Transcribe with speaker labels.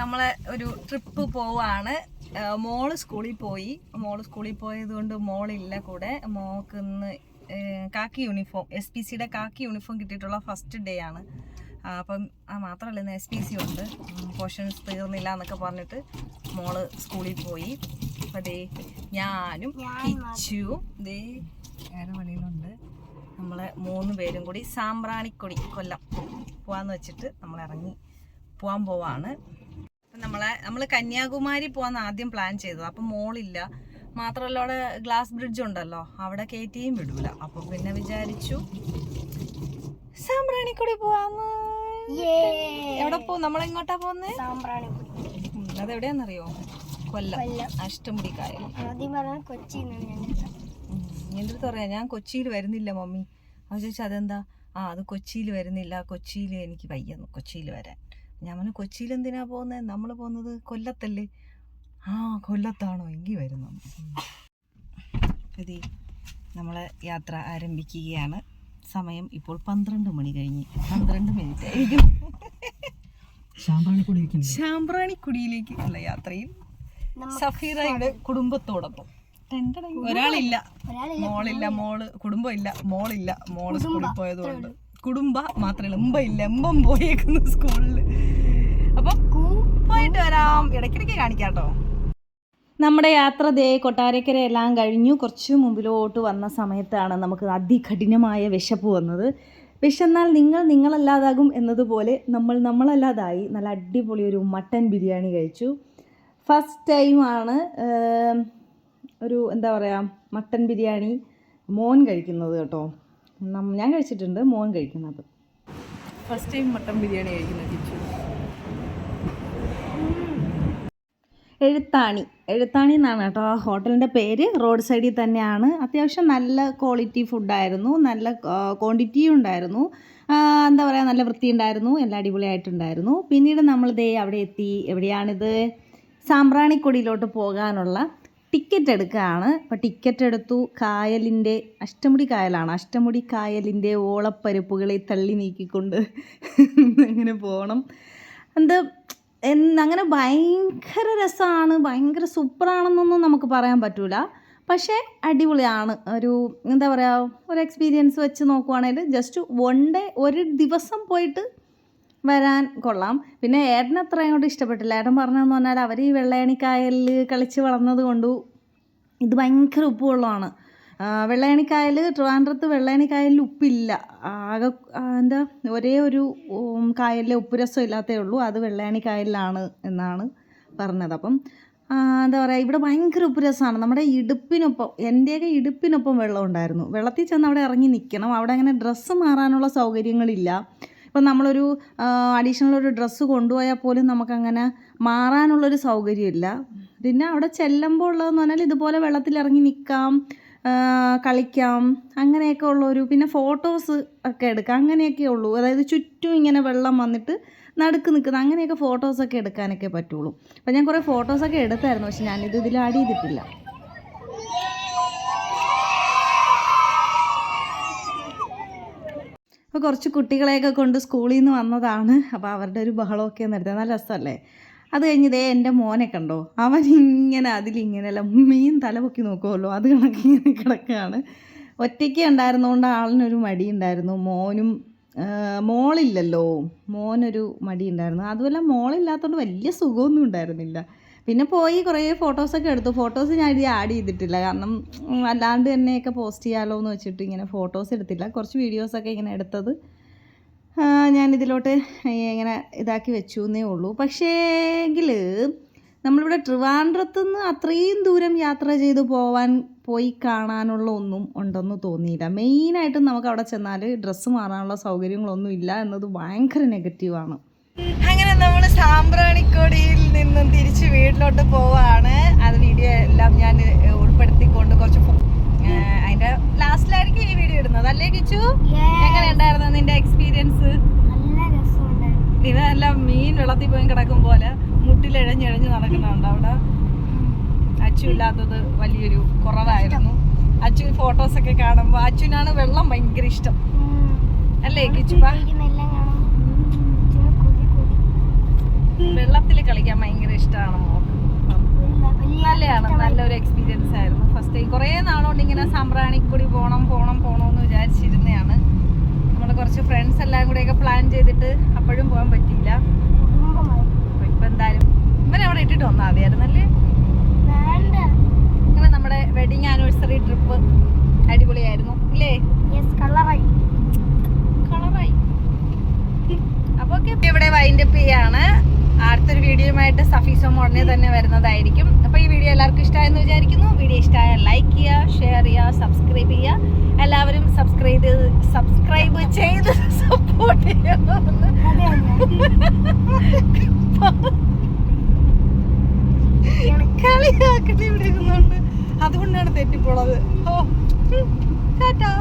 Speaker 1: നമ്മളെ ഒരു ട്രിപ്പ് പോവാണ്. മോൾ സ്കൂളിൽ പോയി. മോൾ സ്കൂളിൽ പോയത് കൊണ്ട് മോളില്ല കൂടെ. മോക്ക് ഇന്ന് കാക്കി യൂണിഫോം എസ് പി സിയുടെ കാക്കി യൂണിഫോം കിട്ടിയിട്ടുള്ള ഫസ്റ്റ് ഡേ ആണ്. അപ്പം ആ മാത്രമല്ല ഇന്ന് എസ് പി സി ഉണ്ട്. പോർഷൻസ് തീർന്നില്ല എന്നൊക്കെ പറഞ്ഞിട്ട് മോൾ സ്കൂളിൽ പോയി. അപ്പം ദേ ഞാനും കിച്ചുവും ദേ വേറെ വഴിയിലുണ്ട് നമ്മളെ മൂന്ന് പേരും കൂടി സാമ്പ്രാണിക്കൊടി കൊല്ലം പോവാന്ന് വെച്ചിട്ട് നമ്മൾ ഇറങ്ങി പോവാൻ പോവാണ്. നമ്മളെ നമ്മൾ കന്യാകുമാരി പോവാന്ന് ആദ്യം പ്ലാൻ ചെയ്തത്. അപ്പം മോളില്ല. മാത്രമല്ല അവിടെ ഗ്ലാസ് ബ്രിഡ്ജ് ഉണ്ടല്ലോ. അവിടെ കയറ്റിയും വിടൂല. അപ്പൊ പിന്നെ വിചാരിച്ചു സാമ്പ്രാണിക്കുടി പോവാന്ന്. എവിടെ പോകും നമ്മളെങ്ങോട്ടാ പോകുന്നേ ഉം, അതെവിടെയാന്നറിയോ? കൊല്ലം. അഷ്ടമുടി കായൽ എന്റെ അടുത്ത് പറയാം ഞാൻ കൊച്ചിയിൽ വരുന്നില്ല മമ്മി. അവ ചോദിച്ചാൽ അതെന്താ? ആ അത് കൊച്ചിയിൽ വരുന്നില്ല. കൊച്ചിയിൽ എനിക്ക് വയ്യെന്ന് കൊച്ചിയിൽ വരാൻ. ഞാൻ പറഞ്ഞു കൊച്ചിയിൽ എന്തിനാ പോകുന്നത് നമ്മൾ പോകുന്നത് കൊല്ലത്തല്ലേ? ആ കൊല്ലത്താണോ? എങ്കിൽ വരുന്നു. അതെ നമ്മളെ യാത്ര ആരംഭിക്കുകയാണ്. സമയം ഇപ്പോൾ പന്ത്രണ്ട് മണി കഴിഞ്ഞ്. പന്ത്രണ്ട് മിനിറ്റ് ആയിരിക്കും. ശാമ്പ്രാണിക്കുടിയിലേക്ക് ഉള്ള യാത്രയിൽ സഫീറയുടെ കുടുംബത്തോടൊപ്പം. ഒരാളില്ല. മോളില്ല മോൾ. കുടുംബമില്ല മോളില്ല. മോൾ സ്കൂളിൽ പോയതുകൊണ്ട്. കുടുംബ മാത്രമല്ല ഉമ്പ ഇല്ല പോയേക്കുന്ന പോയേക്കുന്നു സ്കൂളിൽ. അപ്പം കൂപ്പായിട്ട് വരാം. ഇടയ്ക്കിടയ്ക്ക് കാണിക്കാട്ടോ. നമ്മുടെ യാത്ര ദേ കൊട്ടാരക്കര എല്ലാം കഴിഞ്ഞു. കുറച്ച് മുമ്പിലോട്ട് വന്ന സമയത്താണ് നമുക്ക് അതികഠിനമായ വിശപ്പ് വന്നത്. വിശന്നാൽ നിങ്ങൾ നിങ്ങളല്ലാതാകും എന്നതുപോലെ നമ്മൾ നമ്മളല്ലാതായി നല്ല അടിപൊളി ഒരു മട്ടൻ ബിരിയാണി കഴിച്ചു. ഫസ്റ്റ് ടൈമാണ് ഒരു എന്താ പറയുക മട്ടൻ ബിരിയാണി മോൻ കഴിക്കുന്നത് കേട്ടോ. ഞാൻ കഴിച്ചിട്ടുണ്ട് മോൻ കഴിക്കുന്നത്. ഫസ്റ്റ് ടൈം മട്ടൻ ബിരിയാണി കഴിക്കുന്നത് കിച്ചു. എഴുത്താണി. എഴുത്താണി എന്നാണ് കേട്ടോ ആ ഹോട്ടലിന്റെ പേര്. റോഡ് സൈഡിൽ തന്നെയാണ്. അത്യാവശ്യം നല്ല ക്വാളിറ്റി ഫുഡായിരുന്നു നല്ല ക്വാണ്ടിറ്റിയും ഉണ്ടായിരുന്നു. എന്താ പറയുക നല്ല വൃത്തി ഉണ്ടായിരുന്നു. എല്ലാം അടിപൊളിയായിട്ടുണ്ടായിരുന്നു. പിന്നീട് നമ്മൾ ദേ അവിടെ എത്തി. എവിടെയാണിത്? സാമ്പ്രാണിക്കൊടിയിലോട്ട് പോകാനുള്ള ടിക്കറ്റ് എടുക്കുകയാണ്. അപ്പോൾ ടിക്കറ്റ് എടുത്തു. കായലിന്റെ അഷ്ടമുടി കായലാണ്. അഷ്ടമുടി കായലിന്റെ ഓളപ്പരപ്പുകളെ തള്ളി നീക്കിക്കൊണ്ട് അങ്ങനെ പോകണം. എന്ത് അങ്ങനെ ഭയങ്കര രസമാണ്. ഭയങ്കര സൂപ്പറാണെന്നൊന്നും നമുക്ക് പറയാൻ പറ്റൂല. പക്ഷേ അടിപൊളിയാണ്. ഒരു എന്താ പറയുക ഒരു എക്സ്പീരിയൻസ് വെച്ച് നോക്കുവാണെങ്കിൽ ജസ്റ്റ് വൺ ഡേ ഒരു ദിവസം പോയിട്ട് വരാൻ കൊള്ളാം. പിന്നെ ഏട്ടന് അത്ര അങ്ങോട്ട് ഇഷ്ടപ്പെട്ടില്ല. ഏട്ടൻ പറഞ്ഞതെന്ന് പറഞ്ഞാൽ അവർ ഈ വെള്ളയണിക്കായലിൽ കളിച്ച് വളർന്നത് കൊണ്ടു ഇത് ഭയങ്കര ഉപ്പ് വെള്ളമാണ് വെള്ളയണിക്കായൽ ട്രിവാൻഡ്രത്ത് വെള്ളയണിക്കായലിൽ ഉപ്പില്ല. ആകെ എന്താ ഒരേ ഒരു കായലിലെ ഉപ്പ് രസം ഇല്ലാത്തേ ഉള്ളൂ. അത് വെള്ളയണിക്കായലിലാണ് എന്നാണ് പറഞ്ഞത്. അപ്പം എന്താ പറയുക ഇവിടെ ഭയങ്കര ഉപ്പ് രസമാണ് നമ്മുടെ ഇടുപ്പിനൊപ്പം എന്റെയൊക്കെ ഇടുപ്പിനൊപ്പം വെള്ളം ഉണ്ടായിരുന്നു. വെള്ളത്തിൽ ചെന്ന് അവിടെ ഇറങ്ങി നിൽക്കണം. അവിടെ അങ്ങനെ ഡ്രസ്സ് മാറാനുള്ള സൗകര്യങ്ങളില്ല. ഇപ്പം നമ്മളൊരു അഡീഷണൽ ഒരു ഡ്രസ്സ് കൊണ്ടുപോയാൽ പോലും നമുക്കങ്ങനെ മാറാനുള്ളൊരു സൗകര്യമില്ല. പിന്നെ അവിടെ ചെല്ലുമ്പോൾ ഉള്ളതെന്ന് പറഞ്ഞാൽ ഇതുപോലെ വെള്ളത്തിലിറങ്ങി നിൽക്കാം കളിക്കാം അങ്ങനെയൊക്കെ ഉള്ളൊരു പിന്നെ ഫോട്ടോസ് ഒക്കെ എടുക്കാം അങ്ങനെയൊക്കെ ഉള്ളൂ. അതായത് ചുറ്റും ഇങ്ങനെ വെള്ളം വന്നിട്ട് നടുക്ക് നിൽക്കുന്ന അങ്ങനെയൊക്കെ ഫോട്ടോസൊക്കെ എടുക്കാനൊക്കെ പറ്റുള്ളൂ. അപ്പം ഞാൻ കുറേ ഫോട്ടോസൊക്കെ എടുത്തായിരുന്നു പക്ഷെ ഞാനിത് ഇതിൽ ആഡ് ചെയ്തിട്ടില്ല. അപ്പോൾ കുറച്ച് കുട്ടികളെയൊക്കെ കൊണ്ട് സ്കൂളിൽ നിന്ന് വന്നതാണ്. അപ്പോൾ അവരുടെ ഒരു ബഹളമൊക്കെ നിർത്തി നല്ല രസമല്ലേ? അത് കഴിഞ്ഞ് എന്റെ മോനെ കണ്ടോ? അവൻ ഇങ്ങനെ അതിലിങ്ങനെയല്ല മീൻ തലപൊക്കി നോക്കുമല്ലോ അത് കണക്ക് ഇങ്ങനെ കിടക്കുകയാണ്. ഒറ്റയ്ക്ക് ഉണ്ടായിരുന്നുകൊണ്ട് ആളിനൊരു മടി ഉണ്ടായിരുന്നു. മോനും മോളില്ലല്ലോ. മോനൊരു മടി ഉണ്ടായിരുന്നു. അതുമല്ല മോളില്ലാത്തതുകൊണ്ട് വലിയ സുഖമൊന്നും ഉണ്ടായിരുന്നില്ല. പിന്നെ പോയി കുറേ ഫോട്ടോസൊക്കെ എടുത്തു. ഫോട്ടോസ് ഞാൻ ഇത് ആഡ് ചെയ്തിട്ടില്ല. കാരണം അല്ലാണ്ട് തന്നെയൊക്കെ പോസ്റ്റ് ചെയ്യാമല്ലോ എന്ന് വെച്ചിട്ട് ഇങ്ങനെ ഫോട്ടോസ് എടുത്തില്ല. കുറച്ച് വീഡിയോസൊക്കെ ഇങ്ങനെ എടുത്തത് ഞാൻ ഇതിലോട്ട് ഇങ്ങനെ ഇതാക്കി വെച്ചു എന്നേ ഉള്ളൂ. പക്ഷേ എങ്കിൽ നമ്മളിവിടെ ട്രിവാൻഡ്രത്ത് നിന്ന് അത്രയും ദൂരം യാത്ര ചെയ്ത് പോവാൻ പോയി കാണാനുള്ള ഒന്നും ഉണ്ടെന്ന് തോന്നിയില്ല. മെയിനായിട്ടും നമുക്ക് അവിടെ ചെന്നാൽ ഡ്രസ്സ് മാറാനുള്ള സൗകര്യങ്ങളൊന്നും ഇല്ല എന്നത് ഭയങ്കര നെഗറ്റീവാണ് നമ്മൾ സാമ്പ്രാണിക്കൊടിയിൽ നിന്നും തിരിച്ച് വീട്ടിലോട്ട് പോവാണ്. അത് വീഡിയോ എല്ലാം ഞാൻ ഉൾപ്പെടുത്തിക്കൊണ്ട് കുറച്ച് അതിന്റെ ലാസ്റ്റിലായിരിക്കും ഈ വീഡിയോ ഇടുന്നത്. അല്ലേ കിച്ചു? എങ്ങനെ ഉണ്ടായിരുന്നു നിന്റെ എക്സ്പീരിയൻസ് ഇതെല്ലാം മീൻ വെള്ളത്തിൽ പോയി കിടക്കും പോലെ മുട്ടിലിഴഞ്ഞിഴഞ്ഞ് നടക്കുന്നുണ്ട് അവിടെ. അച്ചു ഇല്ലാത്തത് വലിയൊരു കുറവായിരുന്നു. അച്ചു ഫോട്ടോസ് ഒക്കെ കാണുമ്പോൾ അച്ചുവിനാണ് വെള്ളം ഭയങ്കര ഇഷ്ടം. അല്ലേ കിച്ചുപ്പ
Speaker 2: ഇരിക്കുന്നെല്ലാം കാണുമ്പോൾ കൊതി കൊതി
Speaker 1: വെള്ളത്തിൽ കളിക്കാൻ ഭയങ്കര ഇഷ്ടമാണ് മോക്ക് നല്ലതാണ് നല്ലൊരു എക്സ്പീരിയൻസ് ആയിരുന്നു. ഫസ്റ്റ് ടൈം കുറേ നാളുകൊണ്ട് ഇങ്ങനെ സാമ്പ്രാണിക്കുടി പോകണം പോകണം പോകണമെന്ന് വിചാരിച്ചിരുന്നതാണ് നമ്മൾ കുറച്ച് ഫ്രണ്ട്സ് എല്ലാം കൂടെയൊക്കെ പ്ലാൻ ചെയ്തിട്ട് അപ്പോഴും പോകാൻ പറ്റിയില്ല. ഇപ്പം എന്തായാലും ഇവനെ അവിടെ ഇട്ടിട്ട് വന്നാൽ മതിയായിരുന്നല്ലേ? നമ്മുടെ വെഡിങ് ആനിവേഴ്സറി വീഡിയോയുമായിട്ട് സഫീസോ ഉടനെ തന്നെ വരുന്നതായിരിക്കും. അപ്പോൾ ഈ വീഡിയോ എല്ലാവർക്കും ഇഷ്ടമായെന്ന് വിചാരിക്കുന്നു. വീഡിയോ ഇഷ്ടമായ ലൈക്ക് ചെയ്യുക ഷെയർ ചെയ്യുക സബ്സ്ക്രൈബ് ചെയ്യുക. എല്ലാവരും സബ്സ്ക്രൈബ് ചെയ്ത് സബ്സ്ക്രൈബ് ചെയ്ത് സപ്പോർട്ട് ചെയ്യണമെന്ന്
Speaker 2: അതെ
Speaker 1: കളിയാക്കട്ടെ ഇവിടെ ഇരുന്നുകൊണ്ട് അതുകൊണ്ടാണ് തെറ്റിപ്പോളത് ഓ ടാറ്റാ.